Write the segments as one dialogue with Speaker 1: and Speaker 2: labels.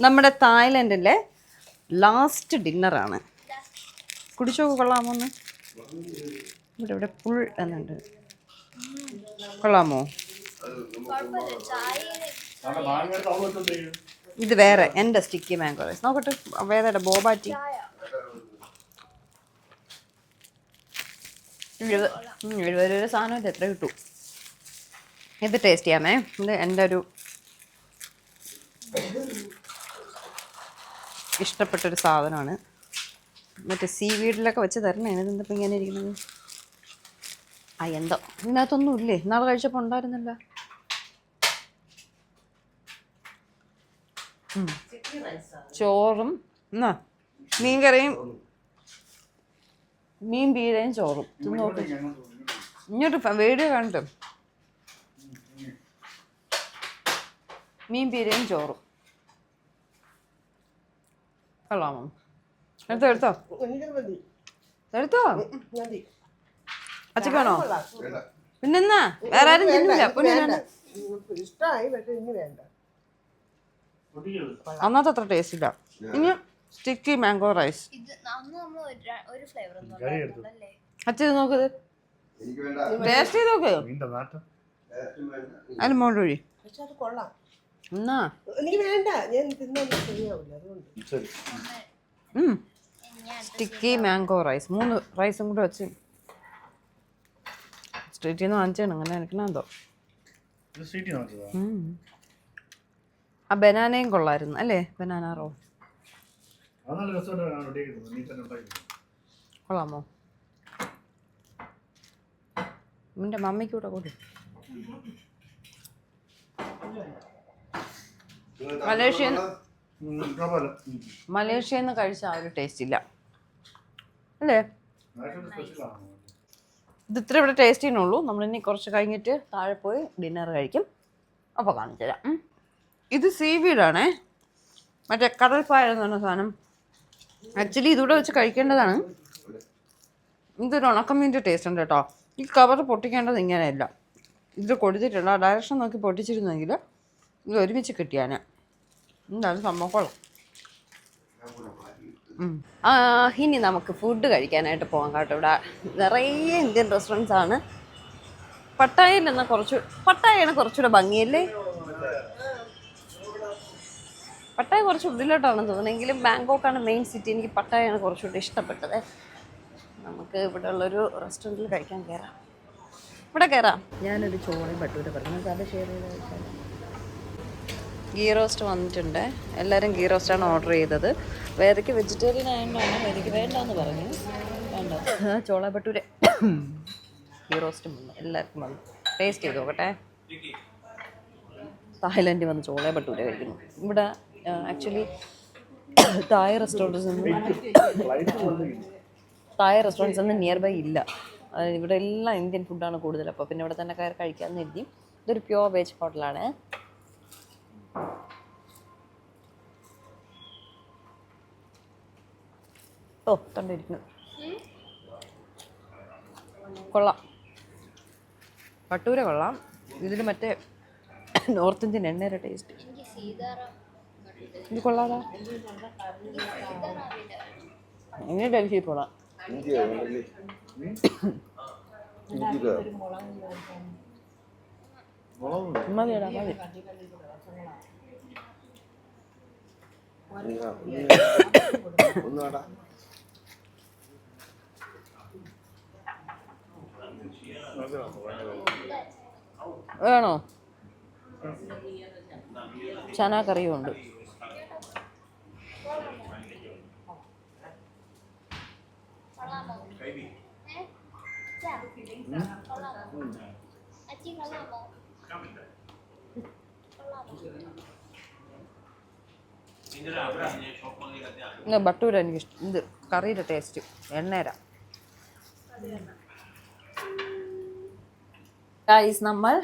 Speaker 1: നമ്മുടെ തായ്ലൻഡിലെ ലാസ്റ്റ് ഡിന്നറാണ് കുടിച്ചോ കൊള്ളാമോ ഒന്ന്? ഇവിടെ ഇവിടെ പുൾ എന്നുണ്ട്. കൊള്ളാമോ? ഇത് വേറെ എന്റെ സ്റ്റിക്കി മാംഗോ റൈസ് നോക്കട്ടെ വേറെ ബോബാറ്റി. എഴുപത് എഴുപത് രൂപ സാധനം ഇത് എത്ര കിട്ടും? ഇത് ടേസ്റ്റ് ചെയ്യാമേ. ഇത് എന്റെ ഒരു ഇഷ്ടപ്പെട്ടൊരു സാധനമാണ്. മറ്റേ സീ വീഡിലൊക്കെ വെച്ച് തരണേ ഇതെന്തപ്പോൾ ഇങ്ങനെ ഇരിക്കുന്നത്? ആ എന്തോ. ഇതിനകത്തൊന്നും ഇല്ലേ? നാളെ കഴിച്ചപ്പോൾ ഉണ്ടായിരുന്നില്ല. ചോറും എന്നാ മീൻ കറിയും മീൻ പീരയും ചോറും. തിന്നോട്ട് ഇങ്ങോട്ട് വീഡിയോ കണ്ടു? മീൻ പീരയും ചോറും. കൊള്ളാമോ എടുത്തോ എടുത്തോ എടുത്തോ
Speaker 2: അച്ചക്കാണോ
Speaker 1: അച്ഛക്കാണോ പിന്നെന്നാ വേറെ ആരും തിന്നില്ല പിന്നെ
Speaker 2: ഇഷ്ടമായി പക്ഷെ ഇനി വേണ്ട
Speaker 1: അന്നത്തെ അത്ര ടേസ്റ്റ് ഇല്ല ഇനി സ്റ്റിക്കി മാംഗോ റൈസ് അച്ഛൻ ഇത് നോക്ക്
Speaker 3: എനിക്ക് വേണ്ട
Speaker 1: ടേസ്റ്റ് ചെയ്ത് നോക്ക് അതിന് മോണ്ട് വഴി
Speaker 2: കൊള്ളാം
Speaker 1: എന്നാ?
Speaker 2: എനിക്ക് വേണ്ട. ഞാൻ തിന്നാൻ ശരിയാവില്ല. അതുകൊണ്ട്.
Speaker 1: സ്റ്റിക്കി മാംഗോ റൈസ് മൂന്ന് റൈസും കൂടെ വെച്ച്. സ്ട്രീറ്റിൽ നിന്ന് വാങ്ങിച്ചാണ് അങ്ങനെ എനിക്കണ എന്തോ. ആ ബനാനയും കൊള്ളായിരുന്നു. അല്ലേ? Banana raw. കൊള്ളാമോ? നിന്റെ മമ്മിക്കൂടെ കൂടെ കൊടു മലേഷ്യൻ മലേഷ്യയിൽ നിന്ന് കഴിച്ച ആ ഒരു ടേസ്റ്റ് ഇല്ല അല്ലേ? ഇത് ഇത്ര ഇവിടെ ടേസ്റ്റ് ചെയ്യുന്നുള്ളൂ. നമ്മളിനി കുറച്ച് കഴിഞ്ഞിട്ട് താഴെ പോയി ഡിന്നർ കഴിക്കും. അപ്പോൾ കാണിച്ചു തരാം. ഇത് സീ വീഡാണേ മറ്റേ കടൽപ്പായ എന്ന് പറഞ്ഞ സാധനം. ആക്ച്വലി ഇതിവിടെ വെച്ച് കഴിക്കേണ്ടതാണ്. ഇതൊരു ഉണക്കമീന്റെ ടേസ്റ്റ് ഉണ്ട് കേട്ടോ. ഈ കവർ പൊട്ടിക്കേണ്ടത് ഇങ്ങനെയല്ല. ഇത് കൊടുത്തിട്ടുണ്ട് ആ ഡയറക്ഷൻ നോക്കി പൊട്ടിച്ചിരുന്നെങ്കിൽ ഇത് ഒരുമിച്ച് കിട്ടിയാന് എന്തായാലും സംഭവം കൊള്ളാം. ഇനി നമുക്ക് ഫുഡ് കഴിക്കാനായിട്ട് പോകാം കേട്ടോ. ഇവിടെ നിറയെ ഇന്ത്യൻ റെസ്റ്റോറന്റ്സ് ആണ്. പട്ടായയിൽ എന്നാൽ കുറച്ച് പട്ടായാണ് കുറച്ചുകൂടെ ഭംഗിയല്ലേ? പട്ടായ കുറച്ച് ഉള്ളിലോട്ടാണ് തോന്നുന്നെങ്കിലും ബാങ്കോക്കാണ് മെയിൻ സിറ്റി എനിക്ക് പട്ടായാണ് കുറച്ചുകൂടെ ഇഷ്ടപ്പെട്ടത്. നമുക്ക് ഇവിടെ ഉള്ളൊരു റെസ്റ്റോറന്റിൽ കഴിക്കാൻ കയറാം ഇവിടെ കയറാം ഞാനൊരു ചോറും ഭട്ടൂര പറഞ്ഞു. അത് ഷെയർ ചെയ്ത് കഴിച്ചാൽ ഗീ റോസ്റ്റ് വന്നിട്ടുണ്ട്. എല്ലാവരും ഗീ റോസ്റ്റാണ് ഓർഡർ ചെയ്തത്. വേദയ്ക്ക് വെജിറ്റേറിയൻ ആയതുകൊണ്ടാണ് വേദയ്ക്ക് വേണ്ടെന്ന് പറഞ്ഞു. വേണ്ട. ചോള ഭട്ടൂരെ ഗീ റോസ്റ്റും വന്നു. എല്ലാവർക്കും വന്നു. ടേസ്റ്റ് ചെയ്ത് നോക്കട്ടെ. തായ്ലൻഡിൽ വന്ന് ചോള ഭട്ടൂരെ കഴിക്കുന്നു. ഇവിടെ ആക്ച്വലി തായ് റെസ്റ്റോറന്റ്സ് ഒന്നും തായ് റെസ്റ്റോറന്റ്സ് ഒന്നും നിയർ ബൈ ഇല്ല ഇവിടെ എല്ലാം ഇന്ത്യൻ ഫുഡാണ് കൂടുതൽ. അപ്പോൾ പിന്നെ ഇവിടെ തന്നെ കയറി കഴിക്കാമെന്ന് എഴുതി ഇതൊരു പ്യുവർ വെജ് ഹോട്ടലാണ് ഓ തൊണ്ടിരിക്കുന്നു കൊള്ളാം. പട്ടൂര കൊള്ളാം. ഇതിൽ മറ്റേ നോർത്ത് ഇന്ത്യൻ എണ്ണയുടെ ടേസ്റ്റ്. ഇത് കൊള്ളാതാ? എങ്ങനെ ഡൽഹി?
Speaker 3: ഇഞ്ചിയോ?
Speaker 1: മതിയടാ മതി. വേണോ ചന കറിയും ഉണ്ട് ബട്ടൂര എനിക്ക് ഇഷ്ടം ഇത് കറിയുടെ ടേസ്റ്റ്. എണ്ണേര. ഗൈസ് നമ്മൾ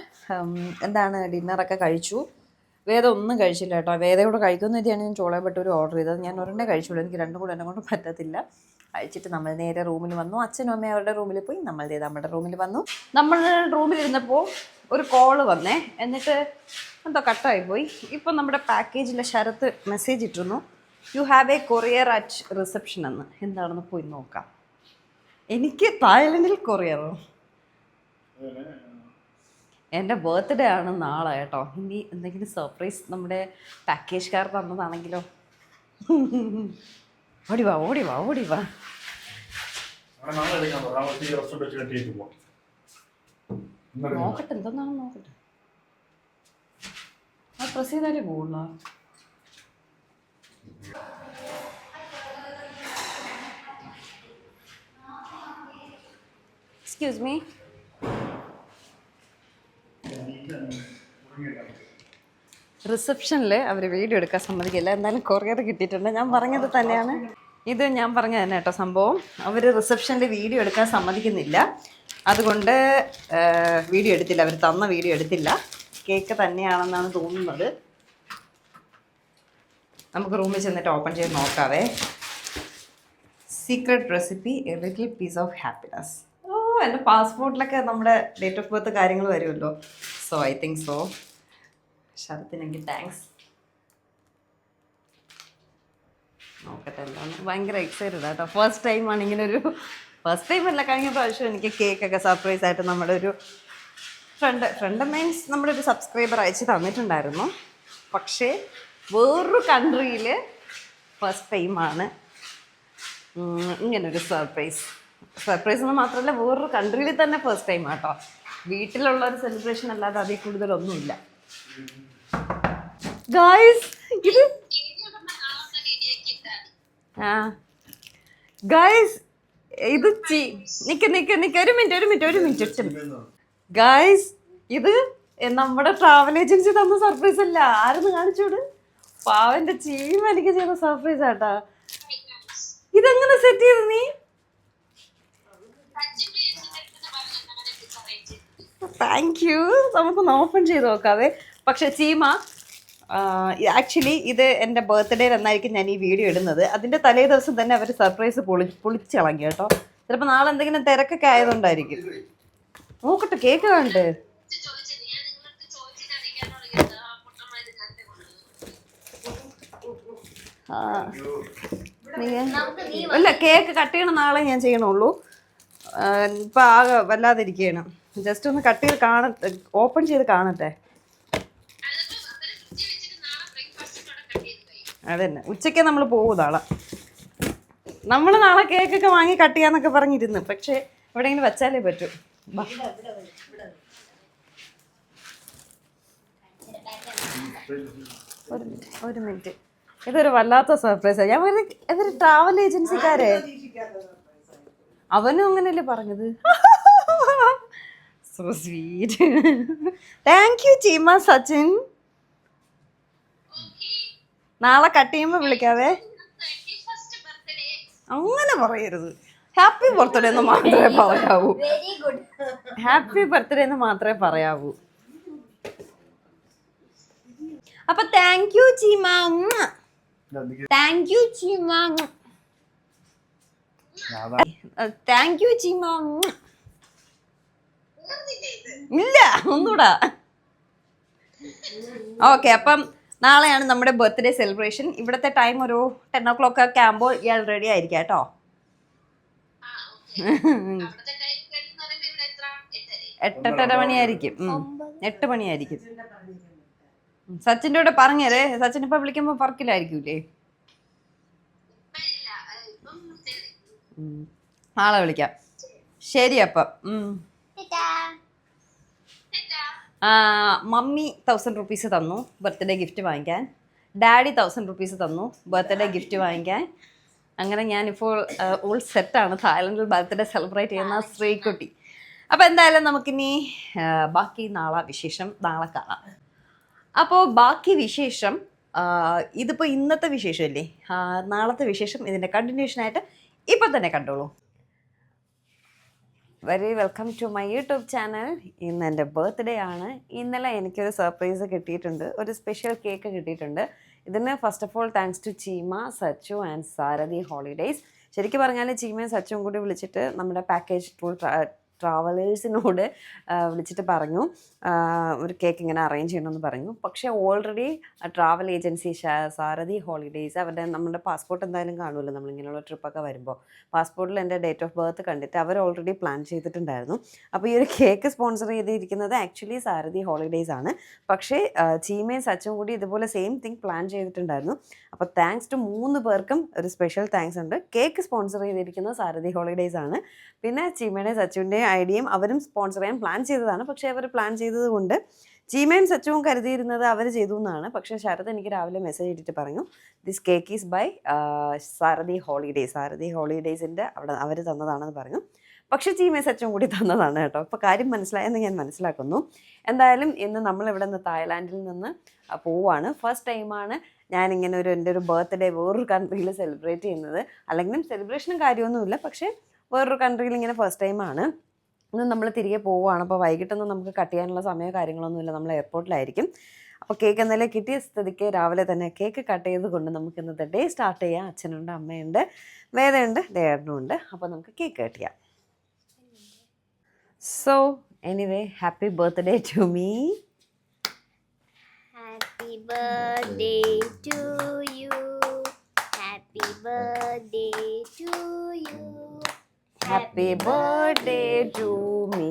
Speaker 1: എന്താണ് ഡിന്നറൊക്കെ കഴിച്ചു. വേദ ഒന്നും കഴിച്ചില്ല കേട്ടോ. വേദയോട് കഴിക്കുന്ന രീതിയാണ് ഞാൻ ചോള ബട്ടൂര് ഓർഡർ ചെയ്തത്. ഞാൻ ഒരെണ്ണേ കഴിച്ചുള്ളൂ. എനിക്ക് രണ്ടും കൂടെ എന്നെ കൊണ്ട് പറ്റത്തില്ല. കഴിച്ചിട്ട് നമ്മൾ നേരെ റൂമിൽ വന്നു. അച്ഛനും അമ്മയും അവരുടെ റൂമിൽ പോയി. നമ്മൾ നമ്മുടെ റൂമിൽ വന്നു. നമ്മൾ റൂമിൽ ഇരുന്നപ്പോൾ ഒരു കോൾ വന്നേ. എന്നിട്ട് എന്തോ കട്ടായി പോയി. ഇപ്പം നമ്മുടെ പാക്കേജിലെ ശരത്ത് മെസ്സേജ് ഇട്ടിരുന്നു. You have a courier at reception എന്ന്. എന്താണെന്ന് പോയി നോക്കാം. എനിക്ക് തായ്ലൻഡിൽ കൊറിയറോ എന്റെ ബർത്ത്ഡേ ആണ് നാളെ കേട്ടോ. ഇനി എന്തെങ്കിലും സർപ്രൈസ് നമ്മുടെ പാക്കേജുകാർ തന്നതാണെങ്കിലോ? ഓടി വാ ഓടി വാ ഓടി വാ. നോക്കട്ടെ എന്തെന്നാണെന്ന് നോക്കട്ടെ. ആ പ്രസ് ചെയ്താലേ പോകുള്ളൂ എക്സ്ക്യൂസ് മീ റിസപ്ഷനിൽ അവർ വീഡിയോ എടുക്കാൻ സമ്മതിക്കില്ല. എന്തായാലും കൊറിയർ കിട്ടിയിട്ടുണ്ട്. ഞാൻ പറഞ്ഞത് തന്നെയാണ്. ഇത് ഞാൻ പറഞ്ഞ തന്നെ കേട്ടോ സംഭവം. അവർ റിസപ്ഷനിൽ വീഡിയോ എടുക്കാൻ സമ്മതിക്കുന്നില്ല. അതുകൊണ്ട് വീഡിയോ എടുത്തില്ല. അവർ തന്ന വീഡിയോ എടുത്തില്ല. കേക്ക് തന്നെയാണെന്നാണ് തോന്നുന്നത്. നമുക്ക് റൂമിൽ ചെന്നിട്ട് ഓപ്പൺ ചെയ്ത് നോക്കാവേ. Secret recipe a little piece of happiness എന്റെ പാസ്പോർട്ടിലൊക്കെ നമ്മുടെ ഡേറ്റ് ഓഫ് ബർത്ത് കാര്യങ്ങൾ വരുമല്ലോ. സോ ഐ തിങ്ക് സോ ശരത്തിനെങ്കിൽ താങ്ക്സ് നോക്കട്ടെ എന്താണ്? ഭയങ്കര എക്സൈറ്റഡ് ആട്ടോ ഫസ്റ്റ് ടൈമാണ് ഒരു ഫസ്റ്റ് ടൈം അല്ല കഴിഞ്ഞ പ്രാവശ്യം എനിക്ക് കേക്കൊക്കെ സർപ്രൈസ് ആയിട്ട് നമ്മുടെ ഒരു ഫ്രണ്ട് ഫ്രണ്ട് മീൻസ് നമ്മുടെ ഒരു സബ്സ്ക്രൈബർ അയച്ച് തന്നിട്ടുണ്ടായിരുന്നു. പക്ഷേ വേറൊരു കൺട്രിയിൽ ഫസ്റ്റ് ടൈമാണ് ഇങ്ങനൊരു സർപ്രൈസ് സർപ്രൈസ് എന്ന് മാത്രമല്ല വേറൊരു കൺട്രിയിൽ തന്നെ ഫസ്റ്റ് ടൈം ആട്ടോ. വീട്ടിലുള്ള ഒരു സെലിബ്രേഷൻ അല്ലാതെ അതിൽ കൂടുതലൊന്നുമില്ല. ഗായ്സ് ഇത്? ആ. ഗായ്സ് ഇത് ചി നിക്ക് നിക്ക് ഒരു മിനിറ്റ് ഒരു മിനിറ്റ് ഒരു മിനിറ്റ് ഗായ്സ് ഇത് നമ്മുടെ ട്രാവൽ ഏജൻസി തന്ന സർപ്രൈസ് അല്ല. ആരെന്ന് കാണിച്ചോട് പാവന്റെ ചീമ എനിക്ക് ചെയ്ത സർപ്രൈസ് ആട്ടാ. ഇതെങ്ങനെ സെറ്റ് ചെയ്ത് നീ? താങ്ക് യു നമുക്കൊന്ന് ഓപ്പൺ ചെയ്ത് നോക്കാവേ. പക്ഷെ ചീമ ആക്ച്വലി ഇത് എന്റെ ബർത്ത്ഡേ എന്നായിരിക്കും ഞാൻ ഈ വീഡിയോ ഇടുന്നത്. അതിന്റെ തലേ ദിവസം തന്നെ അവർ സർപ്രൈസ് പൊളി പൊളിച്ചിളങ്ങി കേട്ടോ. ചിലപ്പോൾ നാളെ എന്തെങ്കിലും തിരക്കൊക്കെ ആയതുകൊണ്ടായിരിക്കും. നോക്കട്ടെ കേക്ക് അല്ല കേക്ക് കട്ട് ചെയ്യണ നാളെ ഞാൻ ചെയ്യണുള്ളൂ. ഇപ്പം ആകെ വല്ലാതിരിക്കുകയാണ് ജസ്റ്റ് ഒന്ന് കട്ട് ചെയ്ത് കാണട്ടെ ഓപ്പൺ ചെയ്ത് കാണട്ടെ. അതന്നെ. ഉച്ചയ്ക്ക് നമ്മൾ പോകും നാളെ. നമ്മൾ നാളെ കേക്കൊക്കെ വാങ്ങി കട്ട് ചെയ്യാന്നൊക്കെ പറഞ്ഞിരുന്നു. പക്ഷേ എവിടെയെങ്കിലും വെച്ചാലേ പറ്റൂ. ഒരു മിനിറ്റ്. ഇതൊരു വല്ലാത്ത സർപ്രൈസാണ് ഞാൻ ഇതൊരു ട്രാവൽ ഏജൻസിക്കാരെ അവനും അങ്ങനെയല്ലേ പറഞ്ഞത്? So sweet thank you Cheema Sachin നാളെ കട്ട് ചെയ്യുമ്പോൾ വിളിക്കാവേ. അങ്ങനെ പറയരുത്. ഹാപ്പി ബർത്ത്ഡേ എന്ന് മാത്രമേ പറയാവൂ.
Speaker 4: വെരി ഗുഡ്
Speaker 1: ഹാപ്പി ബർത്ത്ഡേ എന്ന് മാത്രമേ പറയാവൂ. അപ്പൊ thank you Cheema thank you Cheema thank you Cheema ഇല്ല ഒന്നുകൂടാ. ഓക്കെ അപ്പം നാളെയാണ് നമ്മുടെ ബർത്ത്ഡേ സെലിബ്രേഷൻ. ഇവിടുത്തെ ടൈം ഒരു ടെൻ ഓ ക്ലോക്ക് ഒക്കെ ആകുമ്പോൾ ഇയാൾ റെഡി ആയിരിക്കാം കേട്ടോ. എട്ടെട്ടര മണിയായിരിക്കും. എട്ട് മണിയായിരിക്കും. സച്ചിന്റെ കൂടെ പറഞ്ഞേരേ. സച്ചിൻ ഇപ്പൊ വിളിക്കുമ്പോ പറക്കില്ലായിരിക്കൂലേ. നാളെ വിളിക്കാം. ശരി അപ്പം. മമ്മി തൗസൻഡ് റുപ്പീസ് തന്നു ബർത്ത്ഡേ ഗിഫ്റ്റ് വാങ്ങിക്കാൻ. ഡാഡി തൗസൻഡ് റുപ്പീസ് തന്നു ബർത്ത്ഡേ ഗിഫ്റ്റ് വാങ്ങിക്കാൻ. അങ്ങനെ ഞാനിപ്പോൾ ഓൾ സെറ്റാണ് തായ്ലൻഡിൽ ബർത്ത്ഡേ സെലിബ്രേറ്റ് ചെയ്യുന്ന ശ്രീകുട്ടി. അപ്പോൾ എന്തായാലും നമുക്കിനി ബാക്കി നാളെ വിശേഷം നാളെ കാണാം. അപ്പോൾ ബാക്കി വിശേഷം ഇതിപ്പോൾ ഇന്നത്തെ വിശേഷമല്ലേ? നാളത്തെ വിശേഷം ഇതിന്റെ കണ്ടിന്യൂഷനായിട്ട് ഇപ്പം തന്നെ കണ്ടോളൂ. Very welcome to my YouTube channel ഇന്ന് എന്റെ ബർത്ത്ഡേ ആണ്. ഇന്നലെ എനിക്കൊരു സർപ്രൈസ് കിട്ടിയിട്ടുണ്ട്. ഒരു സ്പെഷ്യൽ കേക്ക് കിട്ടിയിട്ടുണ്ട്. ഇതിന് first of all thanks to Cheema Sachu and Sarathi holidays ശരിക്കും പറഞ്ഞാൽ ചീമയും സച്ചും കൂടി വിളിച്ചിട്ട് നമ്മുടെ പാക്കേജ് ഫുൾ ട്രാവലേഴ്സിനോട് വിളിച്ചിട്ട് പറഞ്ഞു. ഒരു കേക്ക് ഇങ്ങനെ അറേഞ്ച് ചെയ്യണമെന്ന് പറഞ്ഞു. പക്ഷേ already travel agency Sarathi holidays അവരുടെ നമ്മുടെ പാസ്പോർട്ട് എന്തായാലും കാണുമല്ലോ. നമ്മളിങ്ങനെയുള്ള ട്രിപ്പൊക്കെ വരുമ്പോൾ പാസ്പോർട്ടിൽ എന്റെ ഡേറ്റ് ഓഫ് ബർത്ത് കണ്ടിട്ട് അവർ ഓൾറെഡി പ്ലാൻ ചെയ്തിട്ടുണ്ടായിരുന്നു. അപ്പോൾ ഈ ഒരു കേക്ക് സ്പോൺസർ ചെയ്തിരിക്കുന്നത് ആക്ച്വലി സാരഥി ഹോളിഡേയ്സ് ആണ്. പക്ഷേ ചീമയും സച്ചും കൂടി ഇതുപോലെ സെയിം തിങ് പ്ലാൻ ചെയ്തിട്ടുണ്ടായിരുന്നു. അപ്പോൾ താങ്ക്സ് ടു മൂന്ന് പേർക്കും ഒരു സ്പെഷ്യൽ താങ്ക്സ് ഉണ്ട്. കേക്ക് സ്പോൺസർ ചെയ്തിരിക്കുന്നത് സാരഥി ഹോളിഡേയ്സ് ആണ്. പിന്നെ ചീമയുടെയും സച്ചുവിന്റെയും ഐഡിയയും അവരും സ്പോൺസർ ചെയ്യാൻ പ്ലാൻ ചെയ്തതാണ്. പക്ഷേ അവർ പ്ലാൻ ചെയ്തത് കൊണ്ട് ചീമയും സച്ചുവും കരുതിയിരുന്നത് അവർ ചെയ്തു എന്നാണ്. പക്ഷേ ശരത് എനിക്ക് രാവിലെ മെസ്സേജ് ഇട്ടിട്ട് പറഞ്ഞു this cake is by Sarathi holidays Sarathi ഹോളിഡേയ്സിന്റെ അവിടെ അവർ തന്നതാണെന്ന് പറഞ്ഞു. പക്ഷേ ചീമയും സച്ചും കൂടി തന്നതാണ് കേട്ടോ. അപ്പോൾ കാര്യം മനസ്സിലായെന്ന് ഞാൻ മനസ്സിലാക്കുന്നു. എന്തായാലും ഇന്ന് നമ്മളിവിടെ നിന്ന് തായ്ലാൻഡിൽ നിന്ന് പോവാണ്. ഫസ്റ്റ് ടൈമാണ് ഞാനിങ്ങനെ ഒരു എന്റെ ഒരു ബർത്ത്ഡേ വേറൊരു കൺട്രിയിൽ സെലിബ്രേറ്റ് ചെയ്യുന്നത്. അല്ലെങ്കിലും സെലിബ്രേഷനും കാര്യമൊന്നുമില്ല. പക്ഷേ വേറൊരു കൺട്രിയിൽ ഇങ്ങനെ ഫസ്റ്റ് ടൈമാണ് ഇന്ന് നമ്മൾ തിരികെ പോവുകയാണ് അപ്പോൾ വൈകിട്ടൊന്നും നമുക്ക് കട്ട് ചെയ്യാനുള്ള സമയമോ കാര്യങ്ങളൊന്നുമില്ല നമ്മൾ എയർപോർട്ടിലായിരിക്കും. അപ്പോൾ കേക്ക് എന്നാലും കിട്ടിയ സ്ഥിതിക്ക് രാവിലെ തന്നെ കേക്ക് കട്ട് ചെയ്ത് കൊണ്ട് നമുക്ക് ഇന്നത്തെ ഡേ സ്റ്റാർട്ട് ചെയ്യാം. അച്ഛനുണ്ട് അമ്മയുണ്ട് വേദയുണ്ട് ഡേടനുണ്ട് അപ്പോൾ നമുക്ക് കേക്ക് കട്ട് ചെയ്യാം. So anyway happy birthday to me
Speaker 4: happy birthday to you happy birthday to you.
Speaker 1: Happy birthday to me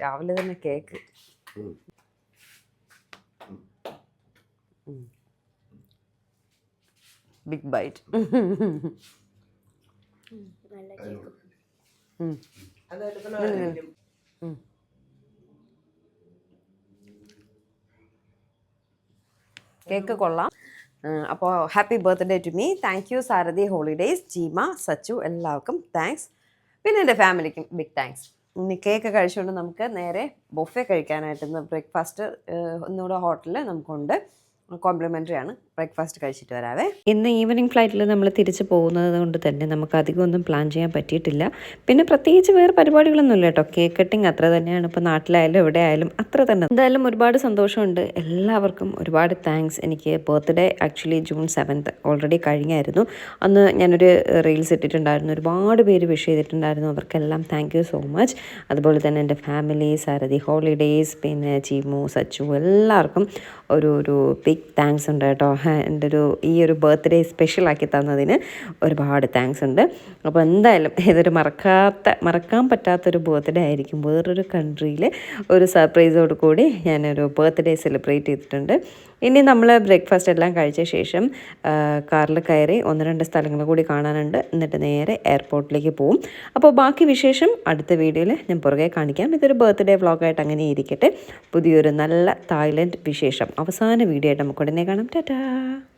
Speaker 1: രാവിലെ തന്നെ കേക്ക്. ബിഗ് ബൈറ്റ്
Speaker 4: കേക്ക്
Speaker 1: കൊള്ളാം. അപ്പോൾ happy birthday to me. Thank you Sarathi holidays. Jeema Sachu എല്ലാവർക്കും thanks. പിന്നെ എന്റെ ഫാമിലിക്കും big thanks ഇനി cake കഴിച്ചുകൊണ്ട് നമുക്ക് നേരെ ബൊഫെ കഴിക്കാനായിട്ട് ബ്രേക്ക്ഫാസ്റ്റ് ഒന്നുകൂടെ ഹോട്ടലിൽ നമുക്കുണ്ട്. കോംപ്ലിമെന്ററി ആണ്. ബ്രേക്ക്ഫാസ്റ്റ് കഴിച്ചിട്ട് വരാവേ.
Speaker 5: ഇന്ന് ഈവനിങ് ഫ്ലൈറ്റിൽ നമ്മൾ തിരിച്ച് പോകുന്നത് കൊണ്ട് തന്നെ നമുക്ക് അധികം ഒന്നും പ്ലാൻ ചെയ്യാൻ പറ്റിയിട്ടില്ല. പിന്നെ പ്രത്യേകിച്ച് വേറെ പരിപാടികളൊന്നുമില്ല കേട്ടോ. കേക്ക് കട്ടിങ് അത്ര തന്നെയാണ്. ഇപ്പോൾ നാട്ടിലായാലും എവിടെ ആയാലും അത്ര തന്നെ. എന്തായാലും ഒരുപാട് സന്തോഷമുണ്ട്. എല്ലാവർക്കും ഒരുപാട് താങ്ക്സ് എനിക്ക് birthday actually June seventh already കഴിഞ്ഞായിരുന്നു. അന്ന് ഞാനൊരു റീൽസ് ഇട്ടിട്ടുണ്ടായിരുന്നു. ഒരുപാട് പേര് വിഷ് ചെയ്തിട്ടുണ്ടായിരുന്നു. അവർക്കെല്ലാം താങ്ക് യു സോ മച്ച് അതുപോലെ തന്നെ എന്റെ ഫാമിലി സാരഥി ഹോളിഡേയ്സ് പിന്നെ ചീമു സച്ചു എല്ലാവർക്കും ഒരു ഒരു ബിഗ് താങ്ക്സ് ഉണ്ട് കേട്ടോ. എന്റെ ഒരു ഈ ഒരു ബർത്ത്ഡേ സ്പെഷ്യലാക്കി തന്നതിന് ഒരുപാട് താങ്ക്സ് ഉണ്ട്. അപ്പോൾ എന്തായാലും ഇതൊരു മറക്കാത്ത മറക്കാൻ പറ്റാത്തൊരു ബർത്ത്ഡേ ആയിരിക്കും. വേറൊരു കൺട്രിയിൽ ഒരു സർപ്രൈസോട് കൂടി ഞാനൊരു ബർത്ത്ഡേ സെലിബ്രേറ്റ് ചെയ്തിട്ടുണ്ട്. ഇനി നമ്മൾ ബ്രേക്ക്ഫാസ്റ്റ് എല്ലാം കഴിച്ച ശേഷം കാറിൽ കയറി ഒന്ന് രണ്ട് സ്ഥലങ്ങൾ കൂടി കാണാനുണ്ട്. എന്നിട്ട് നേരെ എയർപോർട്ടിലേക്ക് പോവും. അപ്പോൾ ബാക്കി വിശേഷം അടുത്ത വീഡിയോയിൽ ഞാൻ പുറകെ കാണിക്കാം. ഇതൊരു ബർത്ത്ഡേ വ്ളോഗായിട്ട് അങ്ങനെ ഇരിക്കട്ടെ. പുതിയൊരു നല്ല തായ്ലൻഡ് വിശേഷം. അവസാന വീഡിയോ ആയിട്ട് നമുക്ക് ഉടനെ കാണാം. ടാറ്റാ! Yeah.